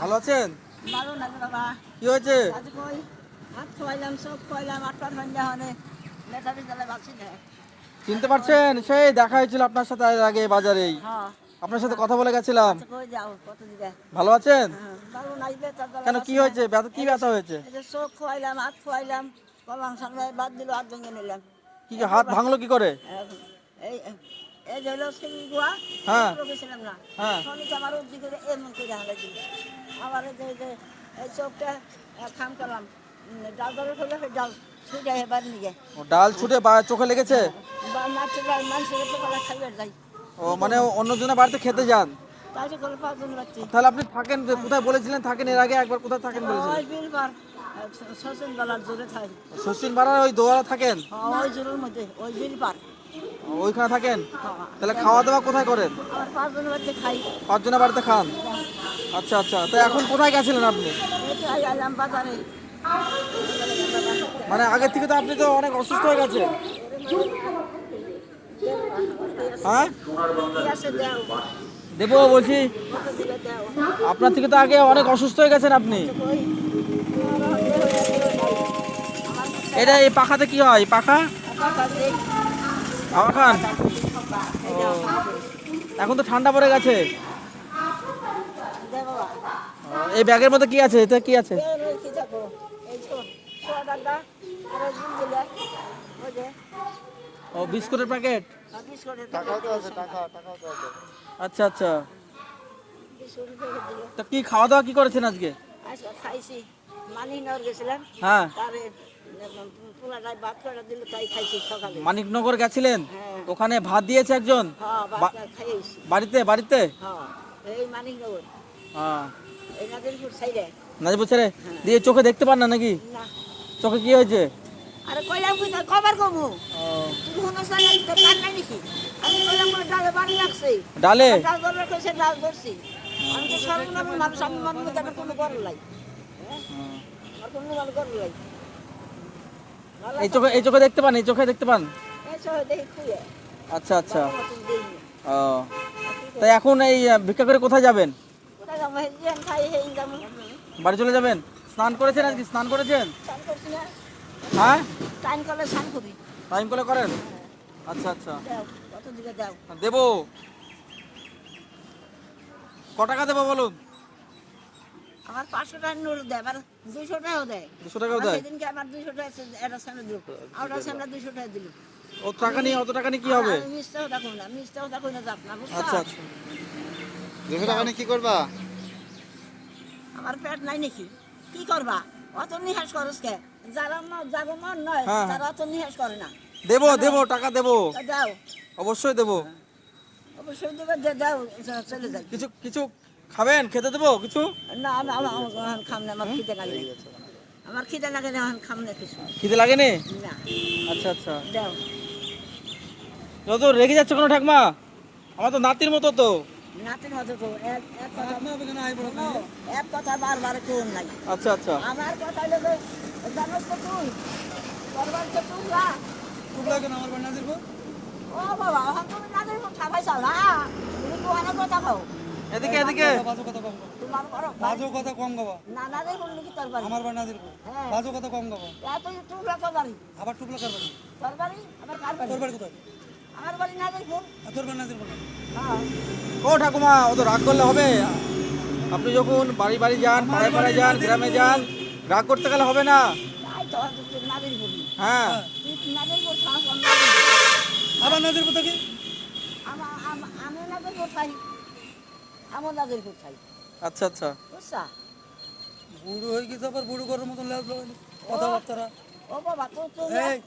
ভালো আছেন? ভালো লাগে বাবা। কি হয়েছে? আজ কই? ভাত খাওয়াইলাম সব খাওয়াইলাম আটটার সন্ধ্যা হলে নেতা বিদ্যালয় বাঁচি না। চিনতে পারছেন? সেই দেখা হয়েছিল আপনার সাথে আগে বাজারেই। হ্যাঁ। আপনার সাথে কথা বলে গেছিলাম। আচ্ছা ভালো আছেন? হ্যাঁ, কেন কি হয়েছে? ব্যথা কি ব্যথা হয়েছে? চোখ খোয়াইলাম হাত খোয়াইলাম কলাম সামনে বাদ দিল হাত ভেঙে নিলাম। কি হাত ভাঙলো কি করে? এই এই গুয়া হ্যাঁ। গেছিলাম না। হ্যাঁ। শনিক আমার উদ্দি করে এমন করে হালাই দিল। আবার যে এই চোখটা খাম করলাম। ডাল ধরে ফেলে ডাল ছুটে এবার নিয়ে ডাল ছুটে বা- চোখে লেগেছে? যাই মানুষের তো খাইবে যাই ও মানে অন্যজনের বাড়িতে খেতে যান? তাহলে আপনি থাকেন কোথায় বলেছিলেন থাকেন এর আগে একবার কোথায় থাকেন বলেছিলেন? শচীন গলার জোরে থাকি শচীন পাড়ার ওই দোয়ারা থাকেন? ওই জোরের মধ্যে ওই বিলবার। ও, ওইখানে থাকেন। তাহলে খাওয়া দাওয়া কোথায় করেন? পাঁচজনের বাড়িতে খান? আচ্ছা আচ্ছা। তো এখন কোথায় গেছিলেন আপনি? মানে আগের থেকে তো আপনি তো অনেক অসুস্থ হয়ে গেছেন। হ্যাঁ? দেবো বলছি আপনার থেকে তো আগে অনেক অসুস্থ হয়ে গেছেন আপনি। এটা এই পাখাতে কি হয়? পাখা? হাওয়া খান? এখন তো ঠান্ডা পড়ে গেছে। এই ব্যাগের মধ্যে কি আছে? এটা কি আছে? ও বিস্কুটের প্যাকেট? আচ্ছা আচ্ছা। তা কি খাওয়া দাওয়া কি করেছেন আজকে? খাইছি। মানি নর গেছিলাম। হ্যাঁ। তারে ভাত করে দিল তাই খাইছি সকালে। মানিকনগর গেছিলেন? হ্যাঁ। ওখানে ভাত দিয়েছে একজন? হ্যাঁ ভাত খাইছি বাড়িতে বাড়িতে? হ্যাঁ এই হ্যাঁ। এই সাইডে। দিয়ে চোখে দেখতে পান না নাকি? না। চোখে কি হয়েছে? আরে কইলাম কই তার খবর কমু? কান আমি কইলাম ডালে বাড়ি রাখছি। ডালে? ডাল কইছে ডাল ধরছি। আমি তো সর্বনাম মানুষ আমি মানুষ কোনো বড় লাই। হ্যাঁ? আমার কোনো ভালো এই চোখে এই চোখে দেখতে পান এই চোখে দেখতে পান? আচ্ছা আচ্ছা। ও। তাই এখন এই ভিক্ষা করে কোথায় যাবেন। বাড়ি চলে যাবেন? স্নান করেছেন আজকে? স্নান করেছেন? হ্যাঁ? টাইম স্নান করি। টাইম করে করেন? আচ্ছা আচ্ছা। কত দিকে দেবো। ক টাকা দেবো বলুন? আমার পাঁচশো টাকা নোট দেয়। আবার দুইশো টাকাও দেয়। দুশো টাকাও দেয়? সেদিনকে আমার দুইশো টাকা আছে, একটা সামনে দিল ওটা সামনে দুইশো টাকা দিল। ও টাকা নিয়ে অত টাকা নিয়ে কি হবে? মিষ্টাও দেখো না মিষ্টাও দেখো না যাক না বুঝছ? আচ্ছা আচ্ছা। দুশো টাকা নিয়ে কি করবা? আমার পেট নাই নাকি? কি করবা? অত নিহাস করস কে? যারা মন যাগো মন নয় হ্যাঁ। তারা অত নিহাস করে না। দেবো দেবো টাকা দেবো। দাও। অবশ্যই দেবো। অবশ্যই দেবে দে দাও চলে যাই। কিছু কিছু খাবেন? খেতে দেবো কিছু? না আমি আমার খাম না আমার খিদে লাগে। আমার খিদে লাগে না এখন খাম না কিছু। খিদে লাগেনি? না। আচ্ছা আচ্ছা। দাও। যত রেগে যাচ্ছে কোনো ঠাকমা? আমার তো নাতির মতো তো। নাতির মতো তো এক কথা বারবার কোন নাই। আচ্ছা আচ্ছা। আমার কথা লোকে জানোস তো তুই? করবার তো তুই না ও বাবা নাতির মতো খাবাই তুমি তো অনেক কথা খাও এদিকে এদিকে। তোমার বড় বাজো কথা কম গাবা না না দেখ বললি কি তোর বাড়ি আমার বাড়ি নাজিরপুর। হ্যাঁ। বাজো কথা কম গাবা এত রাখো বাড়ি আবার টুকলা কার বাড়ি তোর বাড়ি আমার কার বাড়ি? তোর বাড়ি কোথায়? আমার বাড়ি না তোর বাড়ি নাজিরপুর না? হ্যাঁ। ও ঠাকুমা ও তো রাগ করলে হবে? আপনি যখন বাড়ি বাড়ি যান পাড়ায় পাড়ায় যান গ্রামে যান রাগ করতে গেলে হবে না? হ্যাঁ। তুই নাদের আবার নাজিরপুর আমি নাদের কোথায় আমার নাদের কোথায় আচ্ছা আচ্ছা। বুঝছা? বুড়ো হয়ে গেছে আবার বুড়ো করার মতন লেজ লাগালি কথাবার্তা ও বাবা তো তো এই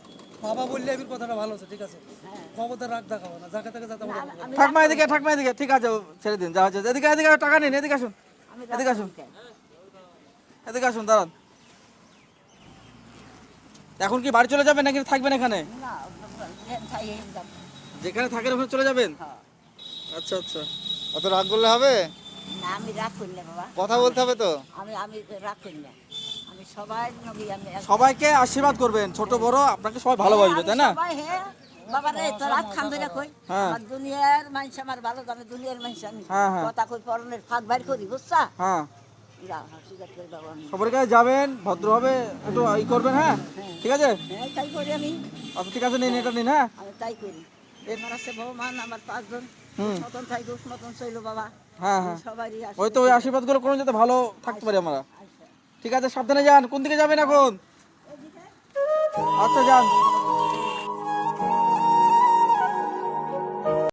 বাবা বললে আমি কথাটা ভালো আছে ঠিক আছে? হ্যাঁ। খবরদার রাগ দেখাবো না যাকে তাকে যাতে না, ঠাকমা এদিকে ঠাকমা এদিকে ঠিক আছে ছেড়ে দিন যা হচ্ছে এদিকে এদিকে টাকা নিন এদিকে আসুন এদিকে আসুন। এদিকে আসুন দাঁড়ান। এখন কি বাড়ি চলে যাবেন নাকি থাকবেন এখানে? যেখানে থাকেন ওখানে চলে যাবেন? হ্যাঁ। আচ্ছা আচ্ছা। অত রাগ করলে হবে? না আমি রাগ করি না বাবা। কথা বলতে হবে তো? আমি আমি রাগ করি না। আমি সবাই নবী আমি সবাইকে আশীর্বাদ করবেন ছোট বড় আপনাকে সবাই ভালোবাসবে তাই না? সবাই হ্যাঁ। বাবা রে তোর হাত খান ধরে কই? হ্যাঁ। আমার দুনিয়ার মানুষ আমার ভালো জানে দুনিয়ার মানুষ আমি হ্যাঁ, হ্যাঁ। কথা কই পরনের ফাঁক বাইর করি বুঝছা? হ্যাঁ। যা হাসিঘাট করে বাবা আমি। সবার কাছে যাবেন ভদ্রভাবে একটু ই করবেন হ্যাঁ? ঠিক আছে? হ্যাঁ তাই করি আমি। আচ্ছা ঠিক আছে নিন এটা নিন হ্যাঁ? আমি তাই করি। আছে আমার পাঁচজন। মতন দোষ মতন চইল বাবা। হ্যাঁ হ্যাঁ। সবারই ওই তো ওই আশীর্বাদগুলো করুন যাতে ভালো থাকতে পারি আমরা। ঠিক আছে সাবধানে যান। কোন দিকে যাবেন এখন? আচ্ছা যান।